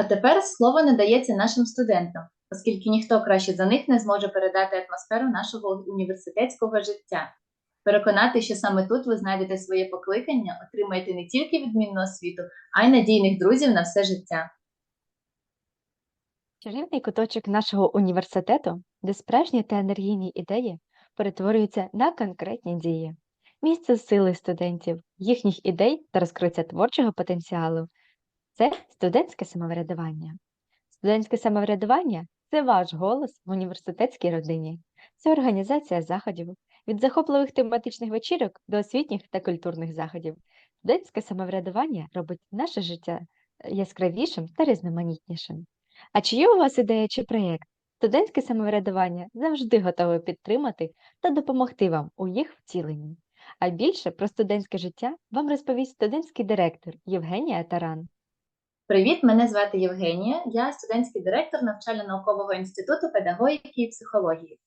А тепер слово надається нашим студентам, оскільки ніхто краще за них не зможе передати атмосферу нашого університетського життя. Переконати, що саме тут ви знайдете своє покликання, отримаєте не тільки відмінну освіту, а й надійних друзів на все життя. Чарівний куточок нашого університету, де справжні та енергійні ідеї перетворюються на конкретні дії. Місце сили студентів, їхніх ідей та розкриття творчого потенціалу це студентське самоврядування. Студентське самоврядування це ваш голос в університетській родині. Це організація заходів від захопливих тематичних вечірок до освітніх та культурних заходів. Студентське самоврядування робить наше життя яскравішим та різноманітнішим. А чи є у вас ідея чи проєкт? Студентське самоврядування завжди готове підтримати та допомогти вам у їх втіленні. А більше про студентське життя вам розповість студентський директор Євгенія Таран. Привіт, мене звати Євгенія. Я студентський директор навчально-наукового інституту педагогіки і психології.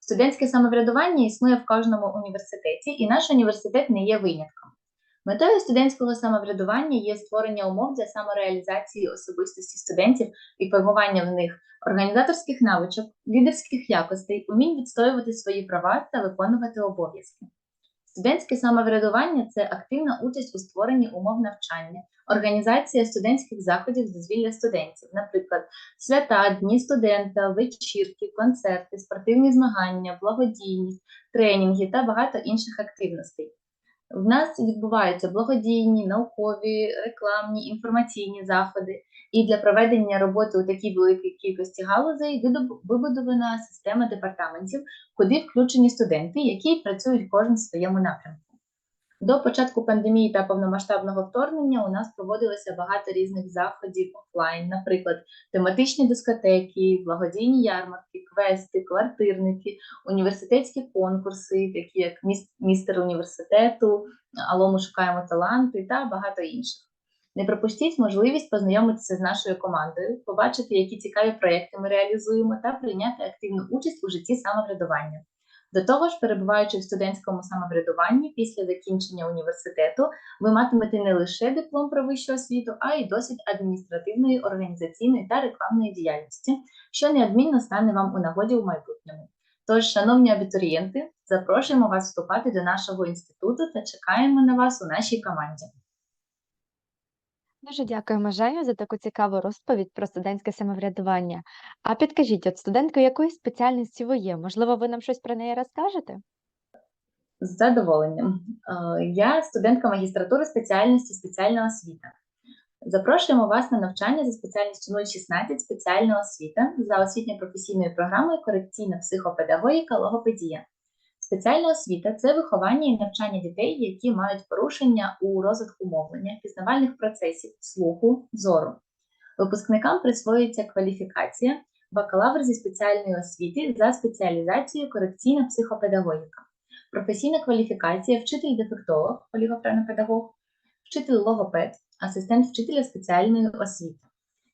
Студентське самоврядування існує в кожному університеті, і наш університет не є винятком. Метою студентського самоврядування є створення умов для самореалізації особистості студентів і формування в них організаторських навичок, лідерських якостей, умінь відстоювати свої права та виконувати обов'язки. Студентське самоврядування це активна участь у створенні умов навчання, організація студентських заходів з дозвілля студентів, наприклад, свята, дні студента, вечірки, концерти, спортивні змагання, благодійність, тренінги та багато інших активностей. В нас відбуваються благодійні, наукові, рекламні, інформаційні заходи, і для проведення роботи у такій великій кількості галузей вибудована система департаментів, куди включені студенти, які працюють кожен в своєму напрямку. До початку пандемії та повномасштабного вторгнення у нас проводилося багато різних заходів офлайн, наприклад, тематичні дискотеки, благодійні ярмарки, квести, квартирники, університетські конкурси, такі як «Міс- містер університету, Алло, ми шукаємо таланти та багато інших. Не пропустіть можливість познайомитися з нашою командою, побачити, які цікаві проекти ми реалізуємо, та прийняти активну участь у житті самоврядування. До того ж, перебуваючи в студентському самоврядуванні після закінчення університету, ви матимете не лише диплом про вищу освіту, а й досвід адміністративної, організаційної та рекламної діяльності, що неодмінно стане вам у нагоді у майбутньому. Тож, шановні абітурієнти, запрошуємо вас вступати до нашого інституту та чекаємо на вас у нашій команді. Дуже дякуємо Женю за таку цікаву розповідь про студентське самоврядування. А підкажіть, от студенткою якої спеціальності ви є? Можливо, ви нам щось про неї розкажете? З задоволенням. Е, Я студентка магістратури спеціальності спеціальна освіта. Запрошуємо вас на навчання за спеціальністю 016 спеціальна освіта за освітньо-професійною програмою корекційна психопедагогіка логопедія. Спеціальна освіта це виховання і навчання дітей, які мають порушення у розвитку мовлення, пізнавальних процесів, слуху, зору. Випускникам присвоюється кваліфікація бакалавр зі спеціальної освіти за спеціалізацією корекційна психопедагогіка. Професійна кваліфікація вчитель-дефектолог, олігофренопедагог, вчитель-логопед, асистент вчителя спеціальної освіти.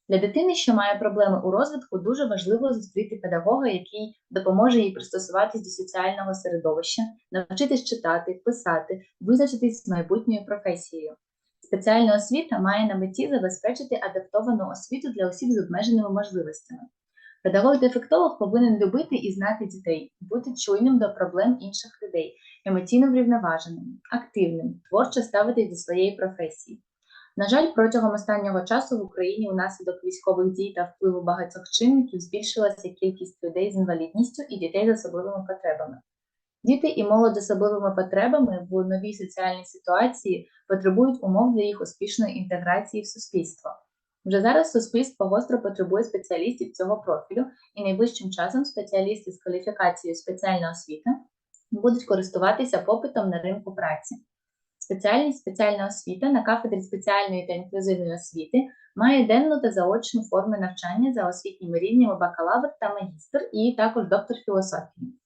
Для дитини, що має проблеми у розвитку, дуже важливо зустріти педагога, який допоможе їй пристосуватись до соціального середовища, навчитись читати, писати, визначитись з майбутньою професією. Спеціальна освіта має на меті забезпечити адаптовану освіту для осіб з обмеженими можливостями. Педагог-дефектолог повинен любити і знати дітей, бути чуйним до проблем інших людей, емоційно врівноваженим, активним, творчо ставитись до своєї професії. На жаль, протягом останнього часу в Україні унаслідок військових дій та впливу багатьох чинників збільшилася кількість людей з інвалідністю і дітей з особливими потребами. Діти і молодь з особливими потребами в новій соціальній ситуації потребують умов для їх успішної інтеграції в суспільство. Вже зараз суспільство гостро потребує спеціалістів цього профілю, і найближчим часом спеціалісти з кваліфікацією спеціальна освіта будуть користуватися попитом на ринку праці. Спеціальність спеціальна освіта на кафедрі спеціальної та інклюзивної освіти має денну та заочну форми навчання за освітніми рівнями бакалавр та магістр і також доктор філософії.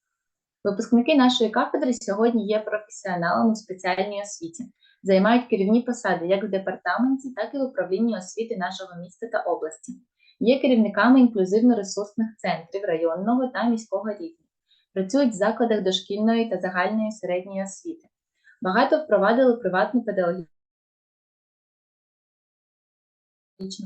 Випускники нашої кафедри сьогодні є професіоналами у спеціальній освіті, займають керівні посади як в департаменті, так і в управлінні освіти нашого міста та області. Є керівниками інклюзивно-ресурсних центрів районного та міського рівня. Працюють в закладах дошкільної та загальної середньої освіти. Багато впровадили приватну педагогічну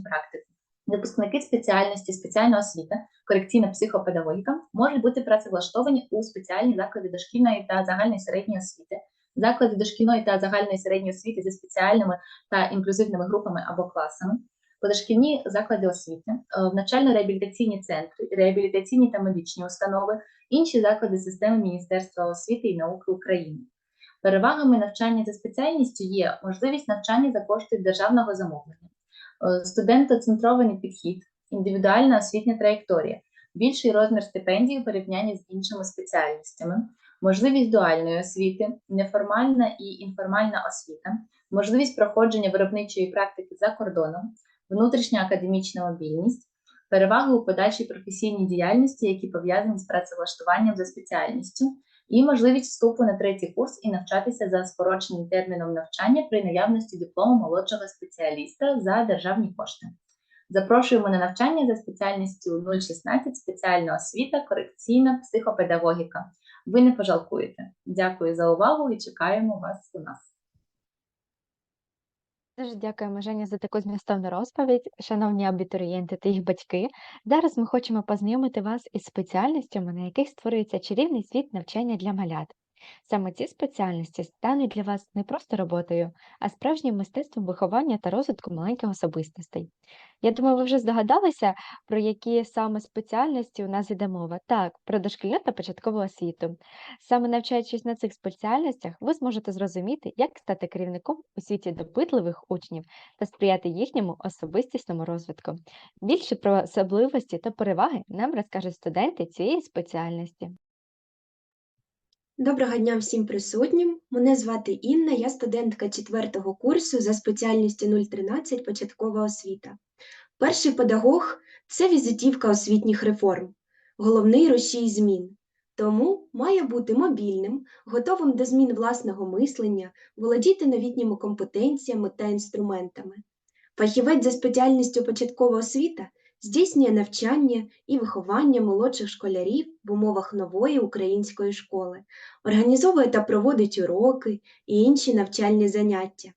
практику. Випускники спеціальності спеціальна освіта, корекційна психопедагогіка можуть бути працевлаштовані у спеціальні заклади дошкільної та загальної середньої освіти, заклади дошкільної та загальної середньої освіти зі спеціальними та інклюзивними групами або класами, позашкільні заклади освіти, е, навчально-реабілітаційні центри, реабілітаційні та медичні установи, інші заклади системи Міністерства освіти і науки України. Перевагами навчання за спеціальністю є можливість навчання за кошти державного замовлення, е, студентоцентрований підхід, індивідуальна освітня траєкторія, більший розмір стипендій у порівнянні з іншими спеціальностями, можливість дуальної освіти, неформальна і інформальна освіта, можливість проходження виробничої практики за кордоном, внутрішня академічна мобільність, переваги у подальшій професійній діяльності, які пов'язані з працевлаштуванням за спеціальністю, і можливість вступу на третій курс і навчатися за скороченим терміном навчання при наявності диплому молодшого спеціаліста за державні кошти. Запрошуємо на навчання за спеціальністю 016 спеціальна освіта, корекційна психопедагогіка. Ви не пожалкуєте. Дякую за увагу і чекаємо вас у нас. Дуже дякуємо, Женя, за таку змістовну розповідь. Шановні абітурієнти та їх батьки, зараз ми хочемо познайомити вас із спеціальностями, на яких створюється чарівний світ навчання для малят. Саме ці спеціальності стануть для вас не просто роботою, а справжнім мистецтвом виховання та розвитку маленьких особистостей. Я думаю, ви вже здогадалися, про які саме спеціальності у нас йде мова. Так, про дошкільну та початкову освіту. Саме навчаючись на цих спеціальностях, ви зможете зрозуміти, як стати керівником у світі допитливих учнів та сприяти їхньому особистісному розвитку. Більше про особливості та переваги нам розкажуть студенти цієї спеціальності. Доброго дня всім присутнім. Мене звати Інна, я студентка 4-го курсу за спеціальністю 013 початкова освіта. Перший педагог це візитівка освітніх реформ, головний рушій змін. Тому має бути мобільним, готовим до змін власного мислення, володіти новітніми компетенціями та інструментами. Фахівець за спеціальністю початкова освіта здійснює навчання і виховання молодших школярів в умовах нової української школи, організовує та проводить уроки і інші навчальні заняття,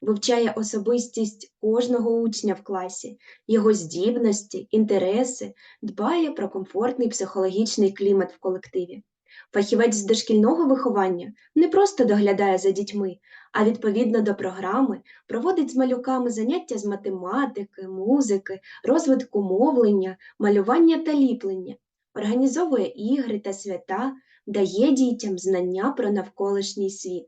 вивчає особистість кожного учня в класі, його здібності, інтереси, дбає про комфортний психологічний клімат в колективі. Фахівець з дошкільного виховання не просто доглядає за дітьми, а відповідно до програми проводить з малюками заняття з математики, музики, розвитку мовлення, малювання та ліплення, організовує ігри та свята, дає дітям знання про навколишній світ.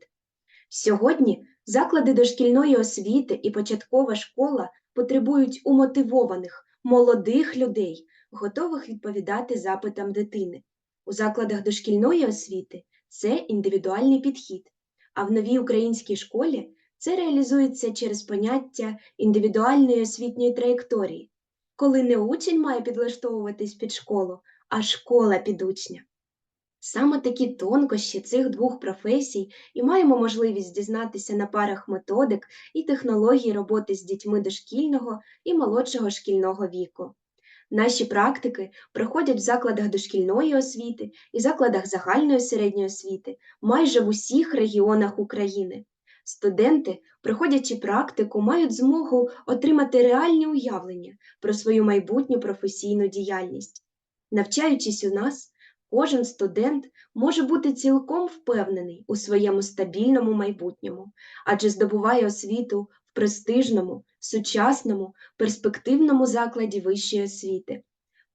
Сьогодні заклади дошкільної освіти і початкова школа потребують умотивованих, молодих людей, готових відповідати запитам дитини. У закладах дошкільної освіти це індивідуальний підхід, а в новій українській школі це реалізується через поняття індивідуальної освітньої траєкторії, коли не учень має підлаштовуватись під школу, а школа під учня. Саме такі тонкощі цих двох професій і маємо можливість дізнатися на парах методик і технологій роботи з дітьми дошкільного і молодшого шкільного віку. Наші практики проходять в закладах дошкільної освіти і закладах загальної середньої освіти майже в усіх регіонах України. Студенти, проходячи практику, мають змогу отримати реальні уявлення про свою майбутню професійну діяльність. Навчаючись у нас, кожен студент може бути цілком впевнений у своєму стабільному майбутньому, адже здобуває освіту в престижному, сучасному, перспективному закладі вищої освіти.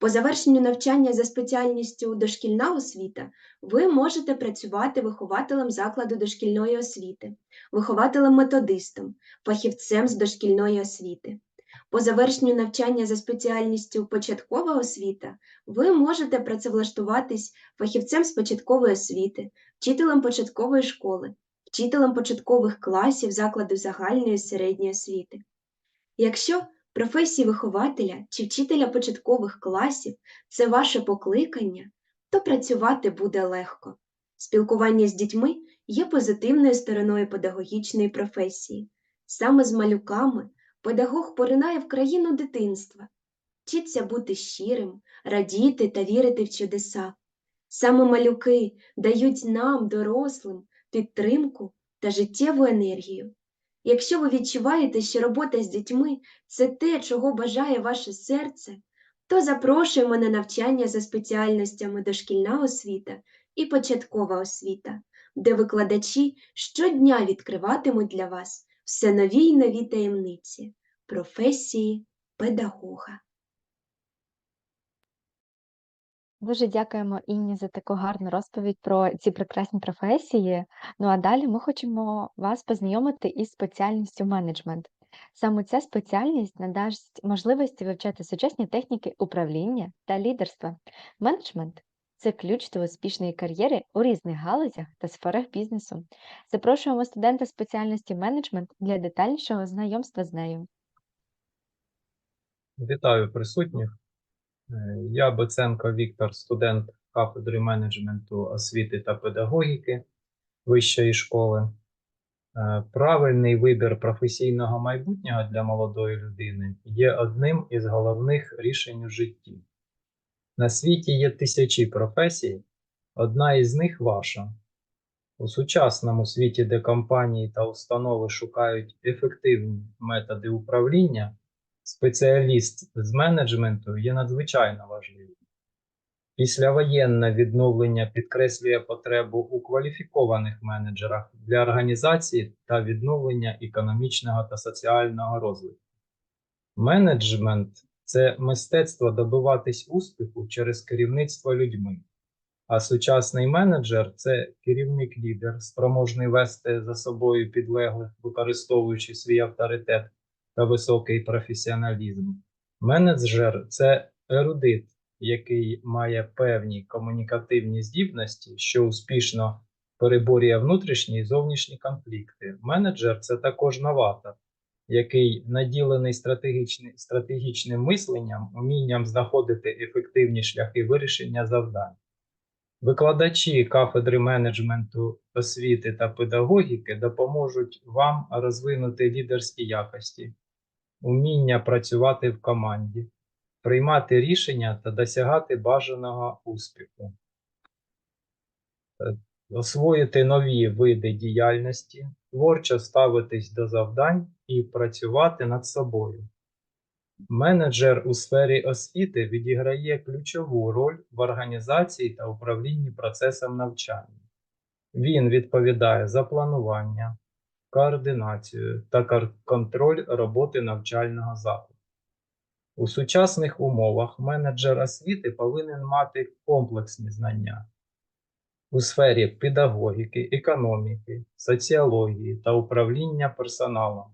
По завершенню навчання за спеціальністю дошкільна освіта ви можете працювати вихователем закладу дошкільної освіти, вихователем-методистом, фахівцем з дошкільної освіти. По завершенню навчання за спеціальністю початкова освіта ви можете працевлаштуватись фахівцем з початкової освіти, вчителем початкової школи, вчителем початкових класів закладу загальної середньої освіти. Якщо професія вихователя чи вчителя початкових класів це ваше покликання, то працювати буде легко. Спілкування з дітьми є позитивною стороною педагогічної професії. Саме з малюками педагог поринає в країну дитинства, вчиться бути щирим, радіти та вірити в чудеса. Саме малюки дають нам, дорослим, підтримку та життєву енергію. Якщо ви відчуваєте, що робота з дітьми це те, чого бажає ваше серце, то запрошуємо на навчання за спеціальностями дошкільна освіта і початкова освіта, де викладачі щодня відкриватимуть для вас все нові й нові таємниці професії педагога. Дуже дякуємо Інні за таку гарну розповідь про ці прекрасні професії. Ну а далі ми хочемо вас познайомити із спеціальністю менеджмент. Саме ця спеціальність надасть можливості вивчати сучасні техніки управління та лідерства. Менеджмент це ключ до успішної кар'єри у різних галузях та сферах бізнесу. Запрошуємо студента спеціальності менеджмент для детальнішого знайомства з нею. Вітаю присутніх. Е, Я Боценко Віктор, студент кафедри менеджменту освіти та педагогіки Вищої школи. Е, Правильний вибір професійного майбутнього для молодої людини є одним із головних рішень у житті. На світі є тисячі професій, одна із них ваша. У сучасному світі, де компанії та установи шукають ефективні методи управління, спеціаліст з менеджменту є надзвичайно важливим. Післявоєнне відновлення підкреслює потребу у кваліфікованих менеджерах для організації та відновлення економічного та соціального розвитку. Менеджмент це мистецтво добиватись успіху через керівництво людьми. А сучасний менеджер це керівник-лідер, спроможний вести за собою підлеглих, використовуючи свій авторитет та високий професіоналізм. Менеджер це ерудит, який має певні комунікативні здібності, що успішно переборює внутрішні і зовнішні конфлікти. Менеджер це також новатор, який наділений стратегічним, стратегічним мисленням, умінням знаходити ефективні шляхи вирішення завдань. Викладачі кафедри менеджменту освіти та педагогіки допоможуть вам розвинути лідерські якості, уміння працювати в команді, приймати рішення та досягати бажаного успіху, Е, освоїти нові види діяльності, творчо ставитись до завдань і працювати над собою. Менеджер у сфері освіти відіграє ключову роль в організації та управлінні процесом навчання. Він відповідає за планування, координацію та контроль роботи навчального закладу. У сучасних умовах менеджер освіти повинен мати комплексні знання у сфері педагогіки, економіки, соціології та управління персоналом.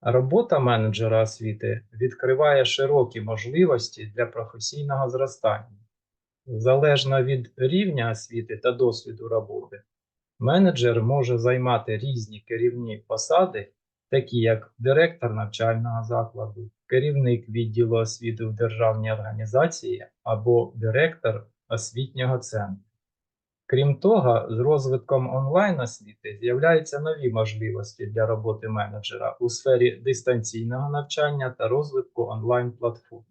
Робота менеджера освіти відкриває широкі можливості для професійного зростання. Залежно від рівня освіти та досвіду роботи, менеджер може займати різні керівні посади, такі як директор навчального закладу, керівник відділу освіти в державній організації або директор освітнього центру. Крім того, з розвитком онлайн-освіти з'являються нові можливості для роботи менеджера у сфері дистанційного навчання та розвитку онлайн-платформ.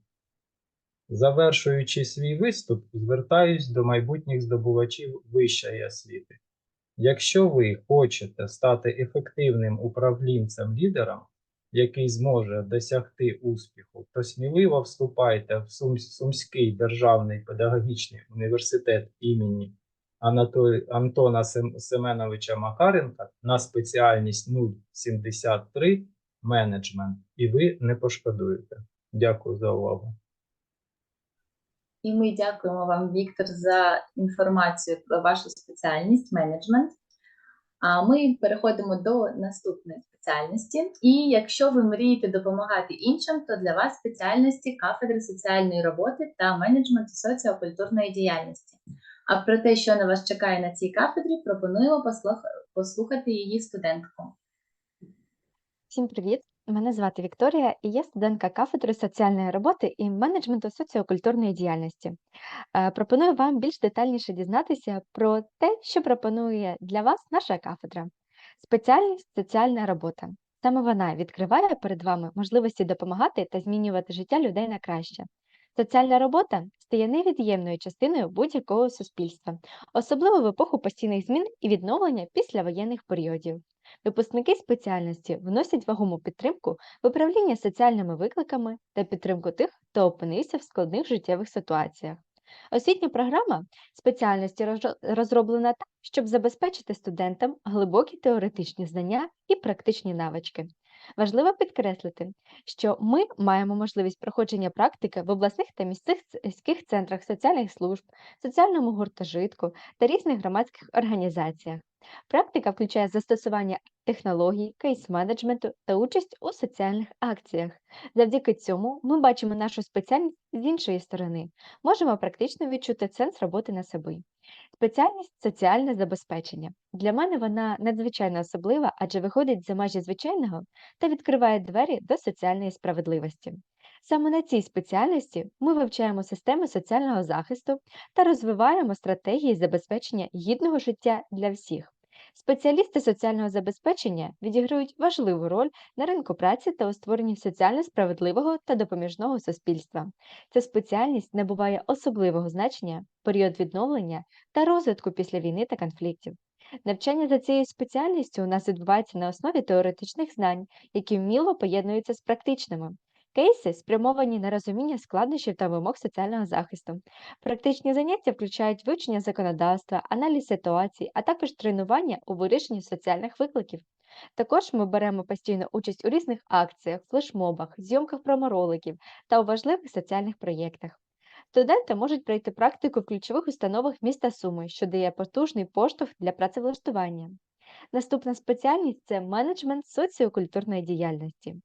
Завершуючи свій виступ, звертаюсь до майбутніх здобувачів вищої освіти. Якщо ви хочете стати ефективним управлінцем-лідером, який зможе досягти успіху, то сміливо вступайте в Сум- Сумський державний педагогічний університет імені. Антона Сем... Семеновича Макаренка на спеціальність 073 менеджмент, і ви не пошкодуєте. Дякую за увагу. І ми дякуємо вам, Віктор, за інформацію про вашу спеціальність менеджмент. А ми переходимо до наступної спеціальності. І якщо ви мрієте допомагати іншим, то для вас спеціальності кафедри соціальної роботи та менеджменту соціокультурної діяльності. А про те, що на вас чекає на цій кафедрі, пропонуємо послух- послухати її студентку. Всім привіт! Мене звати Вікторія, і я студентка кафедри соціальної роботи і менеджменту соціокультурної діяльності. Е, Пропоную вам більш детальніше дізнатися про те, що пропонує для вас наша кафедра. Спеціальність соціальна робота. Саме вона відкриває перед вами можливості допомагати та змінювати життя людей на краще. Соціальна робота стає невід'ємною частиною будь-якого суспільства, особливо в епоху постійних змін і відновлення післявоєнних періодів. Випускники спеціальності вносять вагому підтримку в управління соціальними викликами та підтримку тих, хто опинився в складних життєвих ситуаціях. Освітня програма спеціальності розроблена так, щоб забезпечити студентам глибокі теоретичні знання і практичні навички. Важливо підкреслити, що ми маємо можливість проходження практики в обласних та міських центрах соціальних служб, соціальному гуртожитку та різних громадських організаціях. Практика включає застосування технологій, кейс-менеджменту та участь у соціальних акціях. Завдяки цьому ми бачимо нашу спеціальність з іншої сторони, можемо практично відчути сенс роботи на собі. Спеціальність соціальне забезпечення. Для мене вона надзвичайно особлива, адже виходить за межі звичайного та відкриває двері до соціальної справедливості. Саме на цій спеціальності ми вивчаємо системи соціального захисту та розвиваємо стратегії забезпечення гідного життя для всіх. Спеціалісти соціального забезпечення відіграють важливу роль на ринку праці та у створенні соціально справедливого та допоміжного суспільства. Ця спеціальність набуває особливого значення в період відновлення та розвитку після війни та конфліктів. Навчання за цією спеціальністю у нас відбувається на основі теоретичних знань, які вміло поєднуються з практичними. Кейси спрямовані на розуміння складнощів та вимог соціального захисту. Практичні заняття включають вивчення законодавства, аналіз ситуацій, а також тренування у вирішенні соціальних викликів. Також ми беремо постійну участь у різних акціях, флешмобах, зйомках промороликів та у важливих соціальних проєктах. Студенти можуть пройти практику в ключових установах міста Суми, що дає потужний поштовх для працевлаштування. Наступна спеціальність це менеджмент соціокультурної діяльності.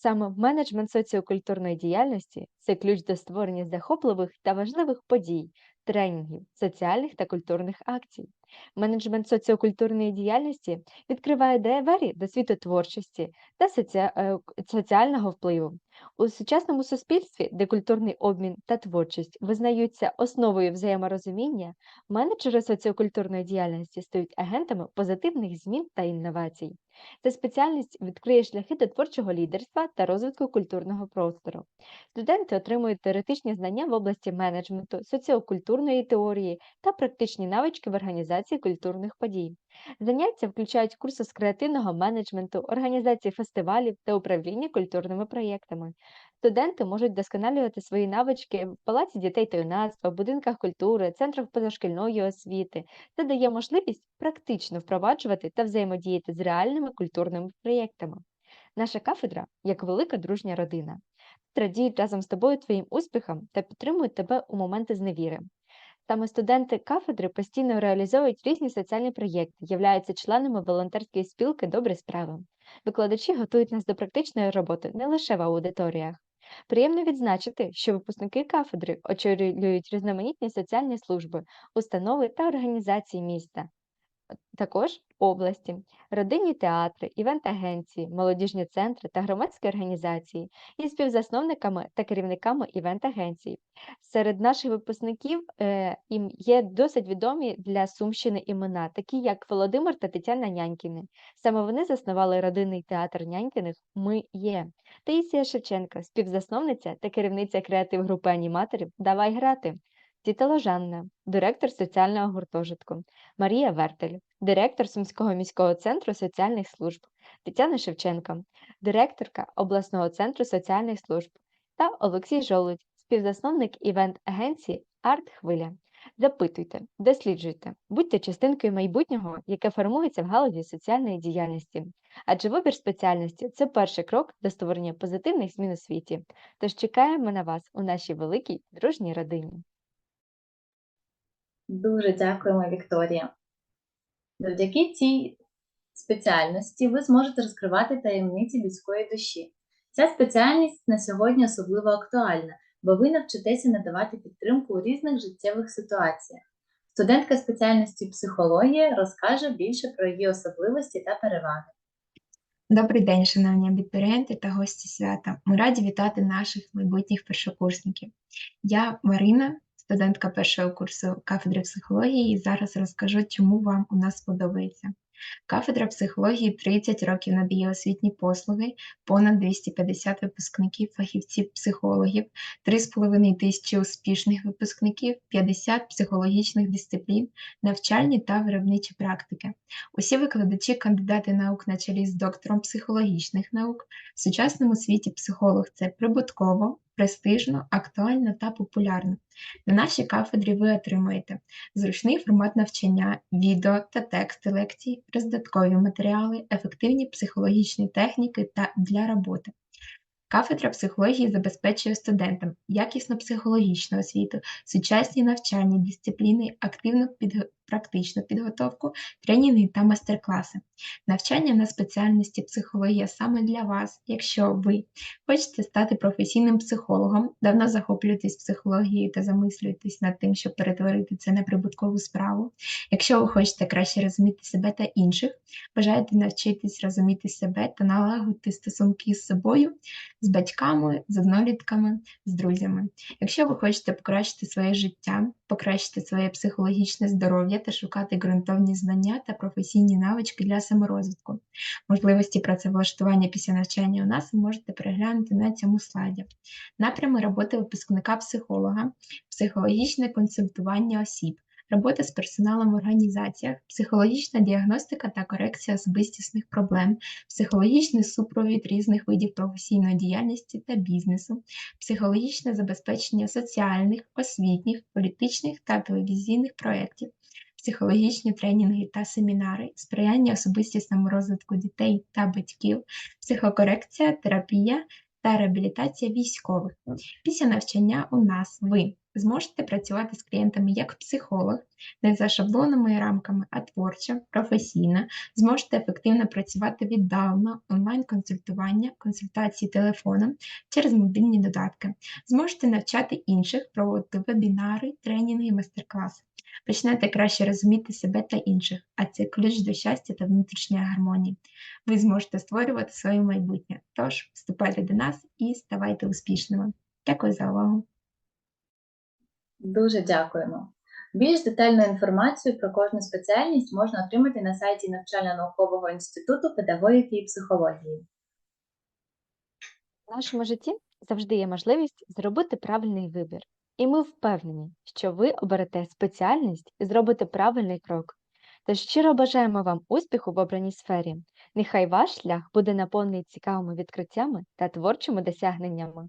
Саме менеджмент соціокультурної діяльності це ключ до створення захопливих та важливих подій, тренінгів, соціальних та культурних акцій. Менеджмент соціокультурної діяльності відкриває двері до світу творчості та соці- е, соціального впливу. У сучасному суспільстві, де культурний обмін та творчість визнаються основою взаєморозуміння, менеджери соціокультурної діяльності стають агентами позитивних змін та інновацій. Ця спеціальність відкриє шляхи до творчого лідерства та розвитку культурного простору. Студенти отримують теоретичні знання в області менеджменту, соціокультурної теорії та практичні навички в організації культурних подій. Заняття включають курси з креативного менеджменту, організації фестивалів та управління культурними проєктами. Студенти можуть досконалювати свої навички в палаці дітей та юнацтва, будинках культури, центрах позашкільної освіти. Це дає можливість практично впроваджувати та взаємодіяти з реальними культурними проєктами. Наша кафедра як велика дружня родина. Радіють разом з тобою твоїм успіхам та підтримують тебе у моменти зневіри. Саме студенти кафедри постійно реалізовують різні соціальні проєкти, являються членами волонтерської спілки Добрі справи. Викладачі готують нас до практичної роботи не лише в аудиторіях. Приємно відзначити, що випускники кафедри очолюють різноманітні соціальні служби, установи та організації міста. Також області, родинні театри, івент-агенції, молодіжні центри та громадські організації є співзасновниками та керівниками івент-агенцій. Серед наших випускників е, ім- є досить відомі для Сумщини імена, такі як Володимир та Тетяна Нянькіни. Саме вони заснували родинний театр Нянькіних Ми є. Таїсія Шевченка, співзасновниця та керівниця креатив групи аніматорів Давай грати. Тіта Ложанна, директор соціального гуртожитку, Марія Вертель, директор Сумського міського центру соціальних служб, Тетяна Шевченко, директорка обласного центру соціальних служб та Олексій Жолудь, співзасновник івент-агенції Арт Хвиля. Запитуйте, досліджуйте, будьте частинкою майбутнього, яке формується в галузі соціальної діяльності. Адже вибір спеціальності це перший крок до створення позитивних змін у світі. Тож чекаємо на вас у нашій великій дружній родині. Дуже дякуємо, Вікторія. Завдяки цій спеціальності ви зможете розкривати таємниці людської душі. Ця спеціальність на сьогодні особливо актуальна, бо ви навчитеся надавати підтримку у різних життєвих ситуаціях. Студентка спеціальності психологія розкаже більше про її особливості та переваги. Добрий день, шановні абітурієнти та гості свята. Ми раді вітати наших майбутніх першокурсників. Я Марина, студентка першого курсу кафедри психології, і зараз розкажу, чому вам у нас подобається. Кафедра психології 30 років надає освітні послуги, понад 250 випускників, фахівців, психологів, 3,5 тисячі успішних випускників, 50 психологічних дисциплін, навчальні та виробничі практики. Усі викладачі кандидати наук на чолі з доктором психологічних наук. В сучасному світі психолог це прибутково, престижно, актуально та популярно. На нашій кафедрі ви отримаєте зручний формат навчання, відео та тексти лекцій, роздаткові матеріали, ефективні психологічні техніки та для роботи. Кафедра психології забезпечує студентам якісну психологічну освіту, сучасні навчальні дисципліни, активну практичну підготовку, тренінги та мастер-класи. Навчання на спеціальності психологія саме для вас, якщо ви хочете стати професійним психологом, давно захоплюєтесь психологією та замислюєтесь над тим, щоб перетворити це на прибуткову справу. Якщо ви хочете краще розуміти себе та інших, бажаєте навчитись розуміти себе та налагодити стосунки з собою, з батьками, з однолітками, з друзями. Якщо ви хочете покращити своє життя, покращити своє психологічне здоров'я та шукати ґрунтовні знання та професійні навички для саморозвитку. Можливості працевлаштування після навчання у нас ви можете переглянути на цьому слайді. Напрями роботи випускника психолога, психологічне консультування осіб, робота з персоналом в організаціях, психологічна діагностика та корекція особистісних проблем, психологічний супровід різних видів професійної діяльності та бізнесу, психологічне забезпечення соціальних, освітніх, політичних та телевізійних проєктів, психологічні тренінги та семінари, сприяння особистісному розвитку дітей та батьків, психокорекція, терапія та реабілітація військових. Після навчання у нас ви зможете працювати з клієнтами як психолог, не за шаблонами і рамками, а творчо, професійно, зможете ефективно працювати віддалено, онлайн-консультування, консультації телефоном через мобільні додатки. Зможете навчати інших, проводити вебінари, тренінги, майстер-класи. Почнете краще розуміти себе та інших, а це ключ до щастя та внутрішньої гармонії. Ви зможете створювати своє майбутнє. Тож вступайте до нас і ставайте успішними. Дякую за увагу. Дуже дякуємо. Більш детальну інформацію про кожну спеціальність можна отримати на сайті Навчально-наукового інституту педагогіки і психології. В нашому житті завжди є можливість зробити правильний вибір. І ми впевнені, що ви оберете спеціальність і зробите правильний крок. Тож щиро бажаємо вам успіху в обраній сфері. Нехай ваш шлях буде наповнений цікавими відкриттями та творчими досягненнями.